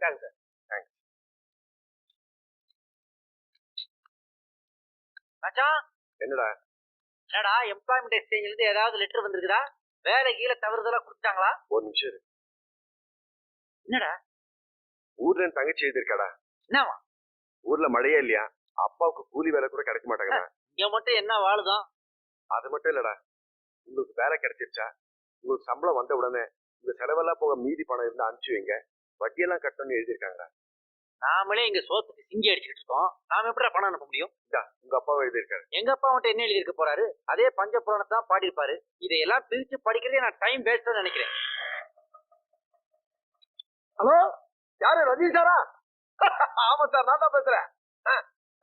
இந்தாங்க sir thanks மச்சான் என்னடா? என்னடா எம்ப்ளாய்மெண்ட் எக்ஸ்சேஞ்சில இருந்து ஏதாவது லெட்டர் வந்திருக்குதா? வேலை கீழே தவறுதலா கொடுத்தாங்களா ஒரு நிமிஷம் இரு. என்னடா? ஊர்ல என் தங்கச்சி எழுதிருக்காடா என்னவா? ஊர்ல மழையே இல்லையா? அப்பாவுக்கு கூலி வேலை கூட கிடைக்க மாட்டாங்கடா இங்க மட்டும் என்ன வாழுதான் அது மட்டும் இல்லடா. உங்களுக்கு வேலை கிடைச்சிருச்சா? உங்களுக்கு சம்பளம் வந்த உடனே உங்க செலவெல்லாம் போக மீதி பணம் இருந்தா அனுப்பிச்சு வைங்க. வட்டியெல்லாம் கட்டணும்னு எழுதியிருக்காங்க. நாமளே இங்க சோத்துக்கு சிங்கி அடிச்சுட்டு இருக்கோம். நாம எப்படி பணம் அனுப்ப முடியும்? இந்தா உங்க அப்பாவை எழுதியிருக்காரு. எங்க அப்பா மட்டும் என்ன எழுதியிருக்க போறாரு? அதே பஞ்ச புராணத்தை தான் பாடியிருப்பாரு. இதையெல்லாம் பிரிச்சு படிக்கிறதே நான் டைம் வேஸ்ட் நினைக்கிறேன். ஹலோ யாரு? ரஜினி சாரா? ஆமா சார் நான் தான் பேசுறேன். ஆ,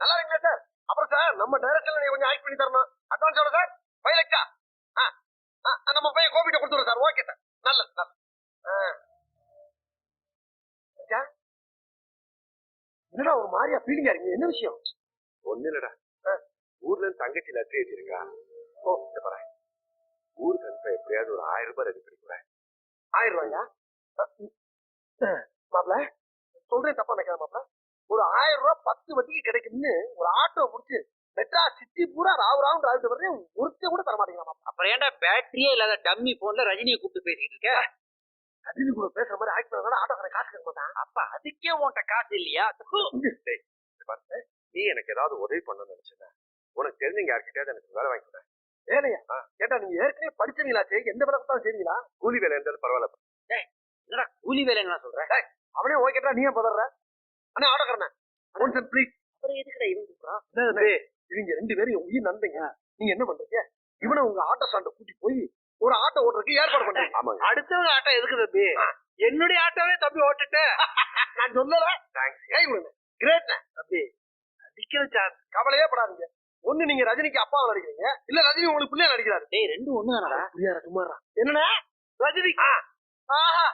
நல்லா இருக்கீங்களா சார்? அப்புறம் சார் நம்ம டைரக்ஷன்ல நீங்க கொஞ்சம் ஆக்ட் பண்ணி தரணும் அட்வான்ஸ் எவ்வளவு சார் ஃபைவ் லட்சா ஆ, ஆ, நம்ம பையன் கோபிட்ட கொடுத்துருவோம் சார் ஓகே சார் நல்லது நல்லது ஆ. அச்சா, என்னடா ஒரு மாதிரியா ஃபீலிங்கா இருக்கீங்க? என்ன விஷயம்? ஒண்ணு இல்லடா. ஊர்ல இருந்து தங்கச்சி லெட்டர் எழுதியிருக்கா. ஓ இந்த பாரு. ஊருக்கு அனுப்ப எப்படியாவது ஒரு ஆயிரம் ரூபாய் ரெடி பண்ணி கூட ஆயிரம் ரூபாயா? மாப்ள சொல்றேன் தப்பா நினைக்காத மாப்ள ஒரு ஆயிரம் ரூபாய் பத்து வட்டிக்கு கிடைக்கும்னு ஒரு ஆட்டோ புடிச்சு மெட்ராஸ் சிட்டி பூரா ராவு ராவு டிராவிட்டு வர்றேன். ஒருத்தன் கூட தர மாட்டேங்கிறான் மாப்ள அப்புறம் ஏன்டா பேட்டரியே இல்லாத டம்மி போன்ல ரஜினியை கூப்பிட்டு பேசிட்டு இருக்க? ரஜினி கூட பேசுற மாதிரி ஆக்ட் பண்ணா ஆட்டோக்காரன் காசு கேட்க மாட்டான். அப்ப அதுக்கே உன்கிட்ட காசு இல்லையா. நீ எனக்கு ஏதாவது உதவி பண்ணணும்னு நினைச்சேன் உனக்கு தெரிஞ்சவங்க யார்கிட்டயாவது எனக்கு வேலை வாங்கி. வேலையா? கேட்டா நீங்க ஏற்கனவே படிச்சவங்களாச்சே எந்த வேலை கொடுத்தாலும் செய்வீங்களா? கூலி வேலை இருந்தாலும் பரவாயில்ல. என்னடா கூலி வேலை என்ன சொல்றேன் அவனே ஓகேட்டா நீ ஏன் பதற அண்ணா ஆட்டோக்காரன்? ஒன் சென்ட் ப்ளீஸ் அப்புறம் எதுக்குடா கூப்பிடுறான் இவங்க ரெண்டு பேரும் உயிர் நண்பங்க. நீங்க என்ன பண்றீங்க? இவனை உங்க ஆட்டோ ஸ்டாண்ட கூட்டி போய் ஒரு ஆட்டோ ஓட்டுறதுக்கு ஏற்பாடு ஆமாங்க. அடுத்தவங்க ஆட்டோ எதுக்கு தம்பி? என்னுடைய ஆட்டோவே தம்பி ஓட்டுட்டு. நான் சொல்லல. கிரேட் தம்பி அடிக்கிற சான்ஸ் கவலையே படாதீங்க. ஒண்ணு நீங்க ரஜினிக்கு அப்பா நடிக்கிறீங்க. இல்ல ரஜினி உங்களுக்கு பிள்ளையா நடிக்கிறாரு. டேய் ரெண்டும் ஒண்ணு தானடா புரியாரா சும்மாரா என்னண்ணா? ரஜினி. ஆஹா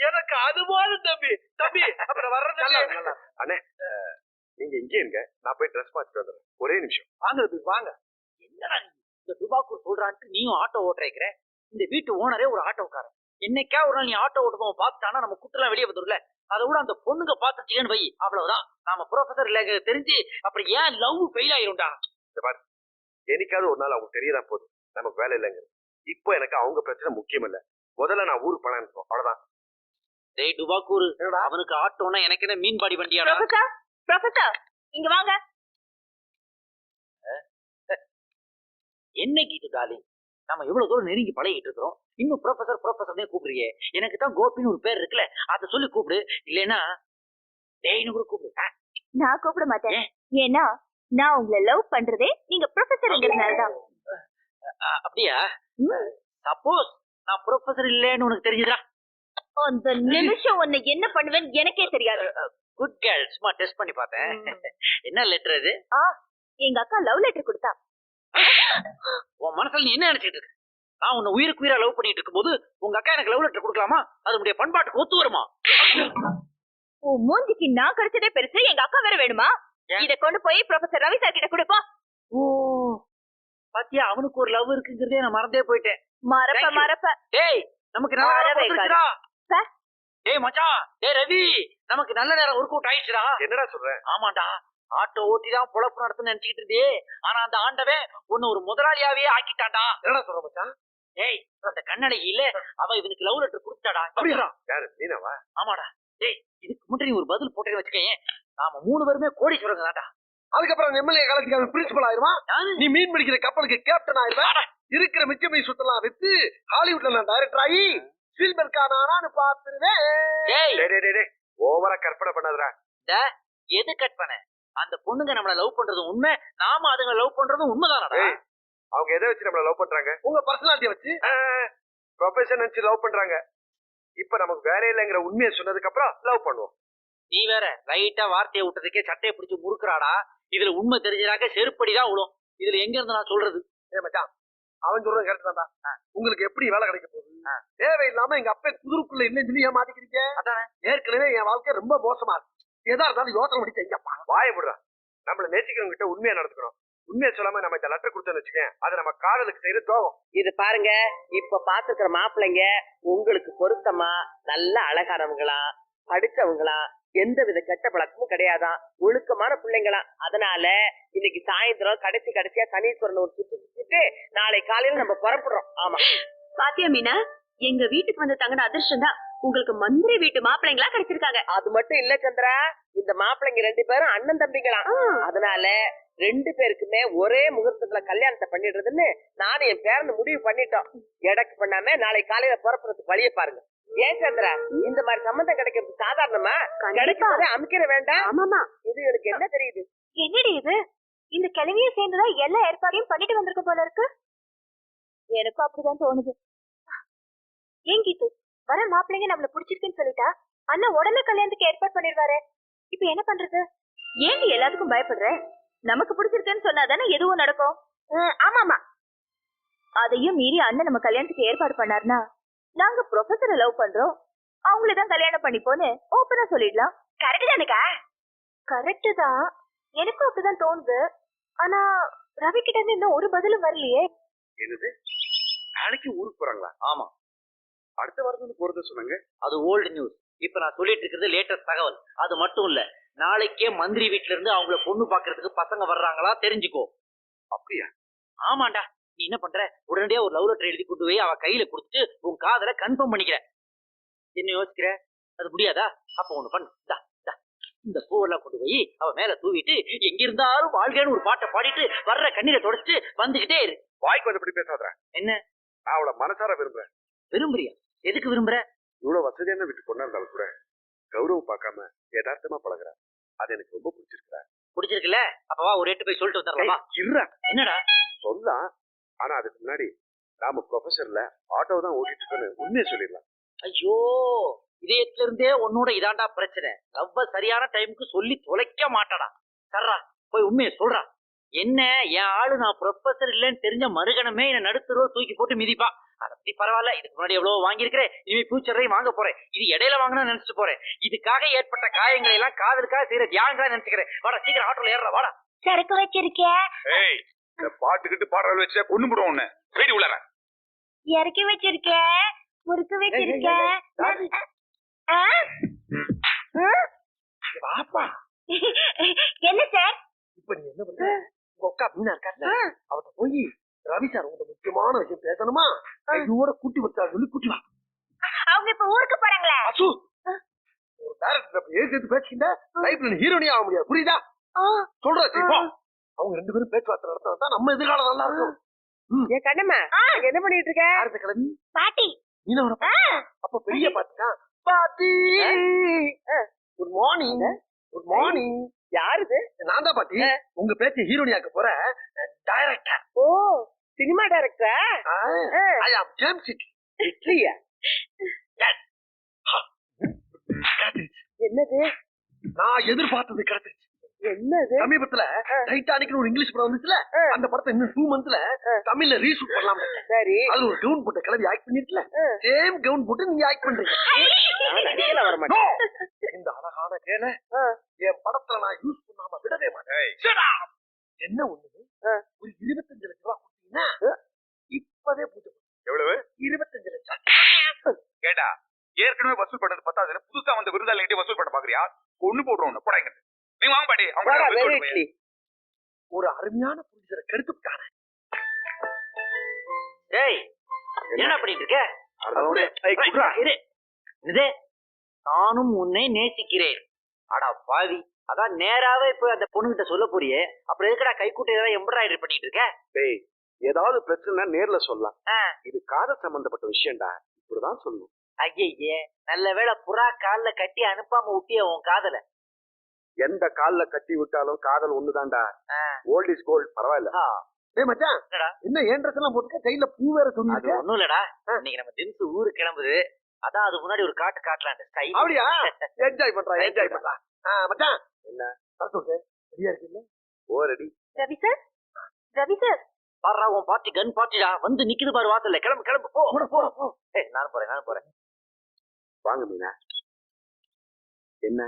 எனக்கு அது போதும் தம்பி. தம்பி அப்புறம் வர்றது. அண்ணே நீங்க இங்கே இருங்க. நான் போய் ட்ரெஸ் மாத்திட்டு வந்துடுறேன். ஒரே நிமிஷம். வாங்க வாங்க. என்னடா இந்த துபாக்கூர் சொல்றான்ட்டு நீயும் ஆட்டோ ஓட்டுறேக்கிற இந்த வீட்டு ஓனரே ஒரு ஆட்டோக்காரன் என்னைக்கா ஒரு நாள் நீ ஆட்டோ ஓட்டுவோம் பார்த்துட்டானா நம்ம குட்டெல்லாம் வெளியே வந்துடும்ல அதை விட அந்த பொண்ணுங்க பார்த்துச்சேன்னு வை. அவ்வளவுதான். நாம ப்ரொஃபசர் இல்ல தெரிஞ்சு அப்புறம் ஏன் லவ் ஃபெயில் ஆயிரும்டா? என்னைக்காவது ஒரு நாள் அவங்க தெரியறா போதும் நமக்கு வேலை இல்லைங்க இப்போ எனக்கு அவங்க பிரச்சனை முக்கியம் இல்ல. முதல்ல நான் ஊருக்கு பணம் அனுப்பும் அவ்வளவுதான். டேய் டுபாக்கூர் என்னடா? அவனுக்கு ஆட்டோனா எனக்கு என்ன மீன் பாடி வண்டியாடா? ப்ரொஃபசர் ப்ரொஃபசர் இங்க வாங்க. என்ன கீட்டு டாலிங் நம்ம இவ்வளவு தூரம் நெருங்கி பழகிட்டு இருக்கிறோம் இன்னும் ப்ரொஃபசர் ப்ரொஃபசர்னே கூப்பிடுறியே. எனக்கு தான் கோபின்னு ஒரு பேர் இருக்குல்ல அதை சொல்லி கூப்பிடு. இல்லைன்னா டேய்னு கூட கூப்பிடு. நான் கூப்பிட மாட்டேன். ஏன்? ஏன்னா நான் உங்களை லவ் பண்றதே நீங்க ப்ரொஃபசர்ங்கிறதுனால அப்படியா? சப்போஸ் நான் ப்ரொஃபசர் இல்லைன்னு உனக்கு தெரிஞ்சுதா? அந்த நிமிஷம் உன்னை என்ன பண்ணுவேன்னு எனக்கே தெரியாது. குட் கேர்ள் சும்மா டெஸ்ட் பண்ணி பார்த்தேன். என்ன லெட்டர் இது எங்க அக்கா லவ் லெட்டர் கொடுத்தா. உன் மனசுல நீ என்ன நினைச்சிட்டு இருக்க? நான் உன்னை உயிருக்கு உயிரா லவ் பண்ணிட்டு இருக்கும்போது உங்க அக்கா எனக்கு லவ் லெட்டர் கொடுக்கலாமா? அது உடைய பண்பாட்டுக்கு ஒத்து வருமா? உன் மூஞ்சிக்கு நான் கிடைச்சதே பெருசு எங்க அக்கா வேற வேணுமா? இத கொண்டு போய் ப்ரொஃபசர் ரவி சார் கிட்ட கொடுப்போம். ஓ பாத்தியா? அவனுக்கு ஒரு லவ் இருக்குங்கிறதே நான் மறந்தே போயிட்டேன். மறப்ப. மறப்ப. டேய் நமக்கு நல்ல. டேய் மச்சான். டேய் ரவி நமக்கு நல்ல நேரம் ஒர்க் அவுட் ஆயிடுச்சுடா. என்னடா சொல்ற? ஆமாண்டா. ஆட்டோ ஓட்டி தான் பொழப்பு நடத்துன்னு நினைச்சுக்கிட்டு இருந்தே ஆனா அந்த ஆண்டவன் உன்னை ஒரு முதலாளியாவே ஆக்கிட்டான்டா. என்னடா சொல்ற மச்சான்? டேய் அந்த கண்ணடை இல்ல? அவ இவனுக்கு லவ் லெட்டர் கொடுத்தாடா? யாரு நீனாவா ஆமாடா. டேய் இதுக்கு நீ ஒரு பதில் போட்டேன்னு வச்சுக்கேன் நாம மூணு பேருமே கோடீஸ்வரங்க தான்டா. அதுக்கப்புறம் எம்எல்ஏ காலத்துக்கு அவன் பிரின்சிபல் ஆயிருவான். யாரு? நீ மீன் பிடிக்கிற கப்பலுக்கு கேப்டன் ஆயிருவேன் இருக்கிற மிச்ச மீன் சுத்தலாம் வித்து ஹாலிவுட்ல நான் டைரக்டர் ஆகி ஸ்பீல்பர்க் ஆனான்னு பாத்துருவேன் டேய் டேய் டேய், டேய் டேய். ஓவரா கற்பனை பண்ணாதடா. எது கட் பண்ண அந்த பொண்ணுங்க நம்மள லவ் பண்றது உண்மை நாம அதுங்க லவ் பண்றதும் உண்மைதானடா? அவங்க எதை வச்சு நம்மள லவ் பண்றாங்க? உங்க பர்சனாலிட்டியை வச்சு. ப்ரொஃபஷன் நினைச்சு லவ் பண்றாங்க. இப்ப நமக்கு வேலை இல்லைங்கிற உண்மையை சொன்னதுக்கு அப்புறம் லவ் பண்ணுவோம். நீ வேற லைட்டா வார்த்தையை விட்டதுக்கே சட்டையை பிடிச்சு முறுக்குறாடா? இதுல உண்மை தெரிஞ்சதாக்க செருப்படிதான் விழும். இதுல எங்க இருந்து நான் சொல்றது? ஏ மச்சான் அவன் சொல்றது கரெக்ட் தான்டா. ஆ. உங்களுக்கு எப்படி வேலை கிடைக்க போகுது. தேவையில்லாம எங்க அப்பா குதிருக்குள்ள இல்லைன்னு சொல்லி ஏன் மாட்டிக்கிறீங்க அதானே. ஏற்கனவே என் வாழ்க்கை ரொம்ப மோசமா இருக்கு. எதா இருந்தாலும் யோசனை பண்ணி செய்யப்பா வாய விடுறா நம்மள நேசிக்கிறவங்க கிட்ட உண்மையா நடந்துக்கணும். உண்மையை சொல்லாம நம்ம இந்த லெட்டர் கொடுத்தோம்னு வச்சுக்கேன் அது நம்ம காதலுக்கு செய்யற துரோகம். இது பாருங்க இப்ப பாத்துக்கிற மாப்பிள்ளைங்க உங்களுக்கு பொருத்தமா நல்ல அழகானவங்களா படிச்சவங்களா எந்த வித கெட்ட பழக்கமும் கிடையாதான் ஒழுக்கமான பிள்ளைங்களாம் அதனால இன்னைக்கு சாயந்தரம் கடைசி கடைசியா சனீஸ்வரன் ஒரு சுத்தி சுத்திட்டு நாளை காலையில நம்ம புறப்படுறோம். ஆமா. பாத்தியா மீனா? எங்க வீட்டுக்கு வந்து தங்கின அதிர்ஷ்டம் தான் உங்களுக்கு மந்திரி வீட்டு மாப்பிள்ளைங்களா கிடைச்சிருக்காங்க. அது மட்டும் இல்ல சந்திரா. இந்த மாப்பிள்ளைங்க ரெண்டு பேரும் அண்ணன் தம்பிங்களாம் அதனால ரெண்டு பேருக்குமே ஒரே முகூர்த்தத்துல கல்யாணத்தை பண்ணிடுறதுன்னு நானும் என் பேரன் முடிவு பண்ணிட்டோம். எடக்கு பண்ணாம நாளை காலையில புறப்படுறதுக்கு வழியை பாருங்க. ஏன் சந்திரா? இந்த மாதிரி சம்மந்தம் கிடைக்கிறது சாதாரணமா? கிடைக்கிறது அமைக்கிற வேண்டாம். ஆமாமா. இது எனக்கு என்ன தெரியுது? என்னடி இது? இந்த கிழவியும் சேர்ந்துதான் எல்லா ஏற்பாடையும் பண்ணிட்டு வந்திருக்க போல இருக்கு. எனக்கும் அப்படிதான் தோணுது. ஏன் வர மாப்பிள்ளைங்க நம்மள பிடிச்சிருக்குன்னு சொல்லிட்டா அண்ணா உடனே கல்யாணத்துக்கு ஏற்பாடு பண்ணிடுவாரு. இப்ப என்ன பண்றது? ஏன் எல்லாத்துக்கும் பயப்படுற? நமக்கு பிடிச்சிருக்குன்னு சொன்னாதானே எதுவும் நடக்கும்? ஆமாமா அதையும் மீறி அண்ணன் நம்ம கல்யாணத்துக்கு ஏற்பாடு பண்ணாருன்னா நாங்க ப்ரொஃபஸரை லவ் பண்றோம். அவங்கள தான் கல்யாணம் பண்ணிப்போன்னு ஓப்பனா சொல்லிடலாம். கரெக்ட் தானுக்கா கரெக்ட் தான். எனக்கும் அப்படிதான் தோணுது. ஆனா ரவி கிட்ட இருந்து இன்னும் ஒரு பதிலும் வரலையே. என்னது? நாளைக்கு ஊருக்கு போறாங்களா? ஆமா. அடுத்த வாரத்துல போறத சொன்னாங்க. அது ஓல்டு நியூஸ் இப்ப நான் சொல்லிட்டு இருக்கிறது லேட்டஸ்ட் தகவல். அது மட்டும் இல்ல நாளைக்கே மந்திரி வீட்ல இருந்து அவங்கள பொண்ணு பாக்குறதுக்கு பசங்க வர்றாங்களா தெரிஞ்சுக்கோ. அப்படியா? ஆமாண்டா. நீ என்ன பண்ற? உடனடியா ஒரு லவ் லெட்டர் எழுதி கொண்டு போய் அவ கையில கொடுத்துட்டு உன் காதல கன்ஃபார்ம் பண்ணிக்கிற. என்ன யோசிக்கிற? அது முடியாதா? அப்ப ஒண்ணு பண்ணு. இந்த பூவெல்லாம் கொண்டு போய் அவ மேல தூவிட்டு எங்க இருந்தாலும் வாழ்க்கைன்னு ஒரு பாட்டை பாடிட்டு வர்ற கண்ணீரை தொடச்சிட்டு வந்துகிட்டே இரு. வாய்க்கு வந்தபடி பேசாத என்ன? நான் அவளை மனசார விரும்புறேன். விரும்புறியா? எதுக்கு விரும்புற? இவ்வளவு வசதியான வீட்டு பொண்ணா இருந்தாலும் கூட கௌரவம் பார்க்காம யதார்த்தமா பழகுறா. அது எனக்கு ரொம்ப பிடிச்சிருக்கா பிடிச்சிருக்குல்ல? அப்பவா ஒரு எட்டு போய் சொல்லிட்டு வந்துடலாமா இருடா. என்னடா? சொல்லலாம். ஆனா அதுக்கு முன்னாடி நாம ப்ரொஃபஸர்ல ஆட்டோ தான் ஓட்டிட்டு இருக்கோன்னு உண்மையை சொல்லிடலாம். ஐயோ இதயத்துல இருந்தே உன்னோட இதாண்டா பிரச்சனை. லவ்வ சரியான டைமுக்கு சொல்லி தொலைக்க மாட்டாடா. சர்ரா போய் உண்மையை சொல்றா. என்ன? என் ஆளு நான் ப்ரொஃபசர் இல்லைன்னு தெரிஞ்ச மறுகணமே என்ன நடுத்தரோ தூக்கி போட்டு மிதிப்பா. அதை பத்தி பரவாயில்ல இதுக்கு முன்னாடி எவ்வளவு வாங்கியிருக்கிறேன். இனிமே ஃபியூச்சர்லையும் வாங்க போறேன். இது இடையில வாங்கணும்னு நினைச்சிட்டு போறேன். இதுக்காக ஏற்பட்ட காயங்களை எல்லாம் காதலுக்காக செய்யற தியாகங்களா நினைச்சுக்கிறேன். வாடா சீக்கிரம் ஆட்டோல ஏறா வாடா. சரக்கு வச்சிருக்கேன் ஏய் இந்த பாட்டுக்கிட்டு பாடுறது வச்சா கொண்டு போடுவோம் உன்னை. வீடு உள்ளார. இறக்கி வச்சிருக்கேன் முறுக்கு வச்சிருக்கேன்? வாப்பா. என்ன சார்? இப்ப நீ என்ன பண்ற? உங்க அக்கா மீனா இருக்கால அவட்ட போய் ரவி சார் உங்க முக்கியமான விஷயம் பேசணுமா? கையோட கூட்டி வச்சா சொல்லி கூட்டி வா. அவங்க இப்ப ஊருக்கு போறாங்களா? அசு. ஒரு டேரக்டர் ஏன் சேர்த்து பேசிக்கிட்ட லைஃப்ல ஹீரோனியா ஆக முடியாது. புரியுதா? சொல்றா சரி, போ. அவங்க ரெண்டு பேரும் பேச்சுவார்த்தை நடத்தினா தான் நம்ம எதிர்காலம் நல்லா இருக்கும். ஏன் கண்ணம்மா என்ன பண்ணிட்டு இருக்க? யாருக்கு கிளம்பி? பாட்டி. மீனவன அப்ப பெரிய பாட்டினா பாட்டி. குட் மார்னிங் குட் மார்னிங் யாருது? நான் தான் பாட்டி உங்க பேச்ச ஹீரோனியாக்க போற டைரக்டர் ஓ சினிமா டைரக்டரா ஐ ஆம் ஜேம்ஸ் இட்லியா? என்னது? நான் எதிர்பார்த்தது கிடைச்சிருச்சு என்னது? சமீபத்துல டைட்டானிக்னு ஒரு இங்கிலீஷ் படம் வந்துச்சுல? அந்த படத்தை இன்னும் டூ மந்த்ல தமிழ்ல ரீஷூட் பண்ணலாம் சரி. அதுல ஒரு கவுன் போட்ட கிளம்பி ஆக்ட் பண்ணிருக்கல சேம் கவுன் போட்டு நீங்க ஆக்ட் பண்றீங்க. வர! மாட்டேன் இந்த அழகான கேன ஆ. என் படத்துல நான் யூஸ் பண்ணாம விடவே மாட்டேன்! என்ன ஒண்ணு. ஒரு இருபத்தஞ்சு லட்சம் ரூபாய் கொடுத்தீங்கன்னா இப்பவே பூஜை. எவ்வளவு? இருபத்தஞ்சு லட்சம். கேட்டா ஏற்கனவே வசூல் பண்ணது பத்தாது புதுசா வந்த விருந்தாளிகிட்டே வசூல் பண்ண பாக்குறியா? ஒண்ணு போடுறோம் போடாங்க நீ வாங்க பாடி அவங்க ஒரு அருமையான ப்ரொடியூசரை கெடுத்துட்டாங்க டேய் என்ன பண்ணிட்டு இருக்க. இது நானும் உன்னை நேசிக்கிறேன். அடா பாவி. அதான் நேராவே போய் அந்த பொண்ணுகிட்ட சொல்ல போறியே. அப்புறம் எதுக்குடா கைக்கூட்ட ஏதாவது எம்ப்ராய்டரி பண்ணிட்டு இருக்க? டேய் ஏதாவது பிரச்சனை நேர்ல சொல்லலாம். இது காதல் சம்பந்தப்பட்ட விஷயம்டா. இப்படிதான் சொல்லணும். ஐயே நல்ல வேளை புறா கால்ல கட்டி அனுப்பாம விட்டிய உன் காதல. எந்த கால்ல கட்டி விட்டாலும் காதல் ஒண்ணுதான்டா. ஓல்ட் இஸ் கோல்ட் பரவாயில்ல. ஏய் மச்சான்? என்ன ஏன் ட்ரெஸ் எல்லாம் போட்டுக்க? கையில பூ வேற அது சொல்லிருக்க ஒண்ணும் இல்லடா. இன்னைக்கு நம்ம திம்ஸ் ஊருக்கு கிளம்புது. அதான் அது முன்னாடி ஒரு காட்டு ஸ்டைல் அப்படியா? என்ஜாய் பண்றான் என்ஜாய் பண்றான் ஆ, மச்சான். என்ன? வர சொல்லு. ரெடியா இருக்கீங்களா? ஓரடி ரவி சார் ரவி சார் பாடுறா உன் பார்ட்டி கன் பார்ட்டிடா வந்து நிக்குது பாரு வாசல்ல. கிளம்பு கிளம்பு போ. போ போ. ஏய், போறேன் நானும் போறேன். வாங்க மீனா. என்ன?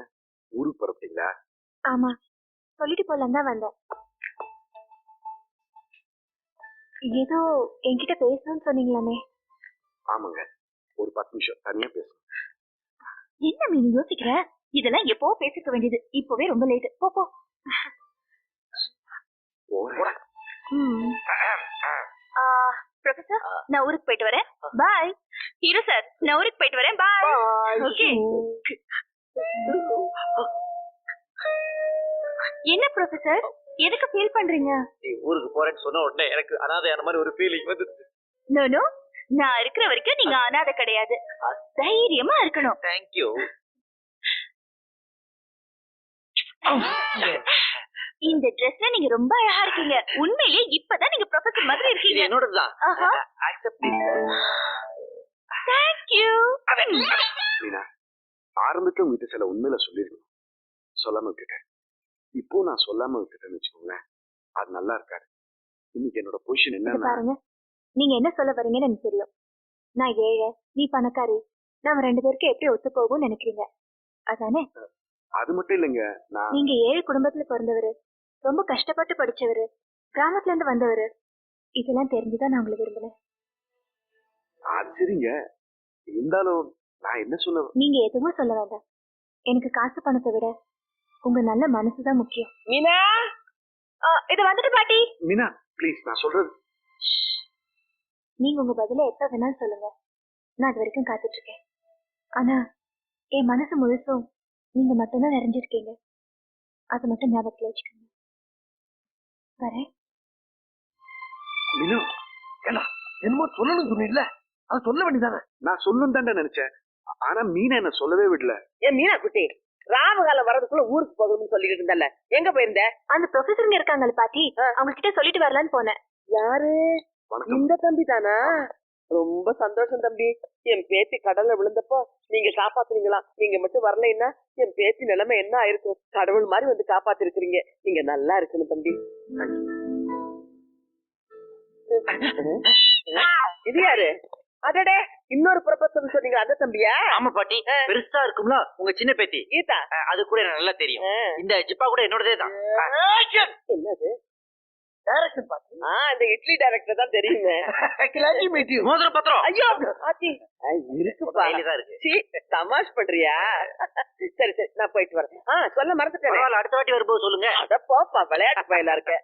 ஊருக்கு புறப்பட்டீங்களா ஆமா. சொல்லிட்டு போலாம் தான் வந்தேன். ஏதோ என்கிட்ட பேசணும்னு சொன்னீங்களாமே. ஆமாங்க. ஒரு பத்து நிமிஷம். தனியா பேசணும். என்ன மீன் யோசிக்கிற? இதெல்லாம் எப்போ பேசிக்க வேண்டியது? இப்பவே ரொம்ப லேட் போ போ. ப்ரொஃபசர் நான் ஊருக்கு போயிட்டு வரேன். பாய் ஹீரோ சார் நான் ஊருக்கு போயிட்டு வரேன். பாய் ஓகே என்ன ப்ரொஃபசர் எதுக்கு ஃபீல் பண்றீங்க? நீ ஊருக்கு போறேன்னு சொன்ன உடனே எனக்கு அனாதையான மாதிரி ஒரு ஃபீலிங் வந்து நோ நோ நான் இருக்கிற வரைக்கும் நீங்க அனாதை கிடையாது. தைரியமா இருக்கணும். தேங்க்யூ இந்த ட்ரெஸ்ல நீங்க ரொம்ப அழகா இருக்கீங்க. உண்மையிலேயே இப்பதான் நீங்க ப்ரொஃபசர் மாதிரி இருக்கீங்க. என்னோடதுதான். ஆஹா. அக்செப்ட் தேங்க்யூ மீனா ஆரம்பத்துல உங்ககிட்ட சில உண்மையில சொல்லிருக்கணும் சொல்லாம விட்டுட்டேன். இப்போ நான் சொல்லாம விட்டுட்டேன்னு வச்சுக்கோங்களேன் அது நல்லா இருக்காது. இன்னைக்கு என்னோட பொசிஷன் என்னன்னா பாருங்க. நீங்க என்ன சொல்ல வரீங்கன்னு எனக்கு தெரியும். நான் ஏழை நீ பணக்காரி நம்ம ரெண்டு பேருக்கு எப்படி ஒத்து போகும்னு நினைக்கிறீங்க? அதானே? அது மட்டும் இல்லைங்க. நான் நீங்க ஏழை குடும்பத்துல பிறந்தவரு ரொம்ப கஷ்டப்பட்டு படிச்சவரு கிராமத்துல இருந்து வந்தவரு இதெல்லாம் தெரிஞ்சுதான் நான் உங்களை விரும்பினேன். அது சரிங்க. இருந்தாலும் நான் என்ன சொல்ல நீங்க எதுவும் சொல்ல வேண்டாம். எனக்கு காசு பணத்தை விட உங்க நல்ல மனசுதான் முக்கியம். மீனா? இது வந்துட்டு பாட்டி. மீனா ப்ளீஸ் நான் சொல்றது நீங்க உங்க பதில எப்ப வேணாலும் சொல்லுங்க. நான் அது வரைக்கும் காத்துட்டு இருக்கேன் ஆனா என் மனசு முழுசும் நீங்க மட்டும்தான் நிறைஞ்சிருக்கீங்க. அது மட்டும் ஞாபகத்துல வச்சுக்கோங்க. வரேன். மீனா என்னமோ சொல்லணும்னு சொன்னீங்கல்ல? அது சொல்ல வேண்டியதானே நான் சொல்லணும் தான்டா நினைச்சேன். ஆனா மீனா என்ன சொல்லவே விடல. ஏன் மீனா குட்டி ராவு காலம் வர்றதுக்குள்ள ஊருக்கு போகணும்னு சொல்லிட்டு இருந்தல எங்க போயிருந்த? அந்த ப்ரொஃபஸருங்க இருக்காங்கல்ல பாட்டி. அவங்க கிட்ட சொல்லிட்டு வரலான்னு போனேன். யாரு? இந்த தம்பி தானா? ரொம்ப சந்தோஷம் தம்பி. என் பேத்தி கடல்ல விழுந்தப்போ நீங்க காப்பாத்துனீங்களா? நீங்க மட்டும் வரலைன்னா என் பேத்தி நிலைமை என்ன ஆயிருக்கும்? கடவுள் மாதிரி வந்து காப்பாத்திருக்கிறீங்க. நீங்க நல்லா இருக்கணும் தம்பி. இது யாரு? அடடே. இன்னொரு ப்ரொபசர் சொன்னீங்க. அந்த தம்பியா ஆமா பாட்டி. பெருசா இருக்கும்ல உங்க சின்ன பேத்தி. கீதா? அது கூட எனக்கு நல்லா தெரியும். இந்த ஜிப்பா கூட என்னோடதே தான் என்னது? டைரக்ஷன் பார்த்து ஆ இந்த இட்லி டைரக்டர் தான் தெரியுமே. மோதிர பத்திரம். ஐயோ ஆச்சி இருக்குப்பா இருக்கு சீ தமாஷ் பண்றியா? சரி சரி நான் போயிட்டு வரேன். ஆ சொல்ல மறந்துட்டேன். அடுத்த வாட்டி வரும்போது சொல்லுங்க. அட போப்பா விளையாட்டு பயிலா இருக்க.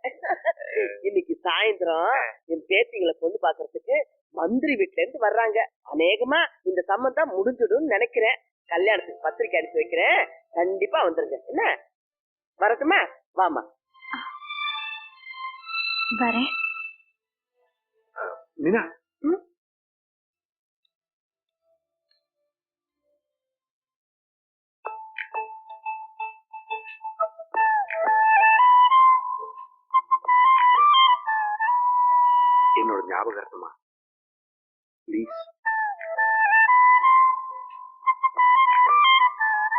இன்னைக்கு சாயந்தரம் என் பேத்திங்களை பொண்ணு பாக்குறதுக்கு மந்திரி வீட்ல இருந்து வர்றாங்க. அநேகமா இந்த சம்மந்தம் முடிஞ்சிடும்னு நினைக்கிறேன். கல்யாணத்துக்கு பத்திரிக்கை அனுப்பி வைக்கிறேன். கண்டிப்பா வந்துருங்க. என்ன? வரட்டுமா? வாமா வரேன் மீனா என்னோட ஞாபகார்த்தமா ப்ளீஸ்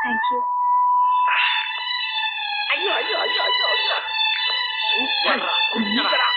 தேங்க்யூ ஐயோ ஐயோ ஐயோ ஐயோ ஐயோ சூப்பரா